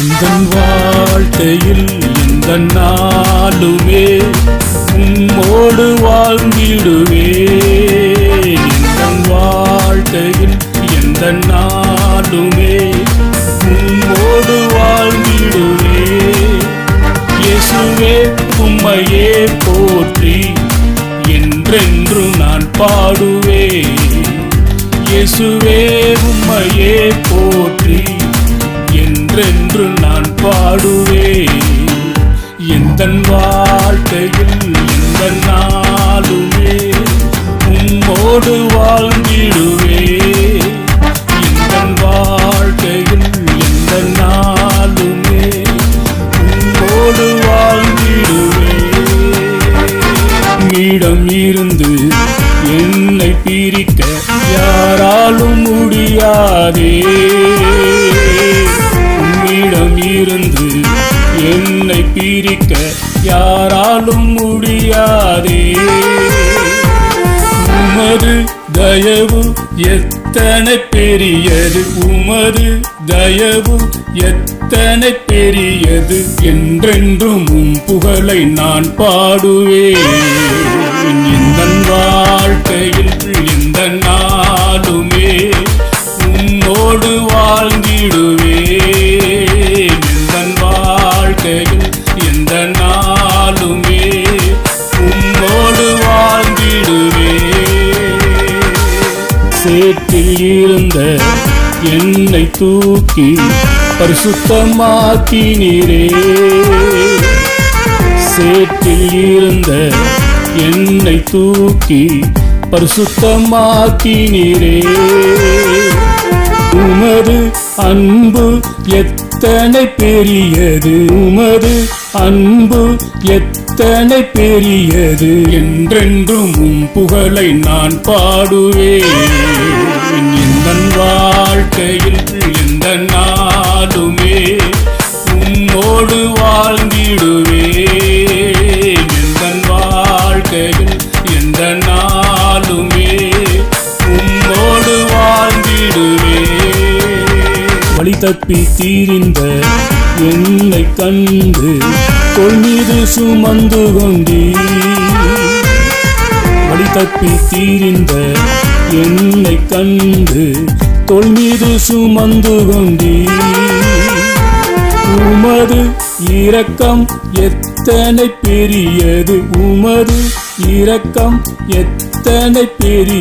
அந்தன் வாழ்க்கையில் இந்த நாளுமே உம்மோடு வாழ்ந்திடுவே எந்தன் வாழ்க்கையில் எந்த நாளுமே உம்மோடு வாழ்ந்திடுவே இயேசுவே உம்மையே போற்றி என்றென்று நான் பாடுவே இயேசுவே உம்மையே பாடுவே எந்த வாழ்க்கையில் எந்த நாளுமே உம்மோடு வாழ்ந்திடுவே எந்த வாழ்க்கையில் எந்த நாளுமே உம்மோடு வாழ்ந்திடுவே மீடம் இருந்து என்னை பிரிக்க யாராலும் முடியாதே. இருந்து என்னை பிரிக்க யாராலும் முடியாதே. உமது தயவு எத்தனை பெரியது? உமது தயவு எத்தனை பெரியது? என்றென்றும் உன் புகழை நான் பாடுவேன். இந்த வாழ்க்கையில் இந்த நாளுமே உன்னோடு வாழ்ந்திடுவேன். சேற்றில் இருந்த என்னை தூக்கி பரிசுத்தமாக்கினீரே. சேற்றில் இருந்த என்னை தூக்கி பரிசுத்தமாக்கினீரே. உமது அன்பு எத்த எத்தனை பெரியது உமது அன்பு? எத்தனை பெரியது என்றென்றும் உம் புகழை நான் பாடுவேன். எந்த வாழ்க்கையில் எந்த தப்பி தீரிந்த என்னை கண்டு கொள்மீது சுமந்து கொண்டீ வழி தப்பி தீரிந்த என்னை கண்டு தொல்மீது சுமந்து கொண்டீ உமது இரக்கம் எத்தனை பெரியது. உமது இரக்கம் எத்தனை பெரிய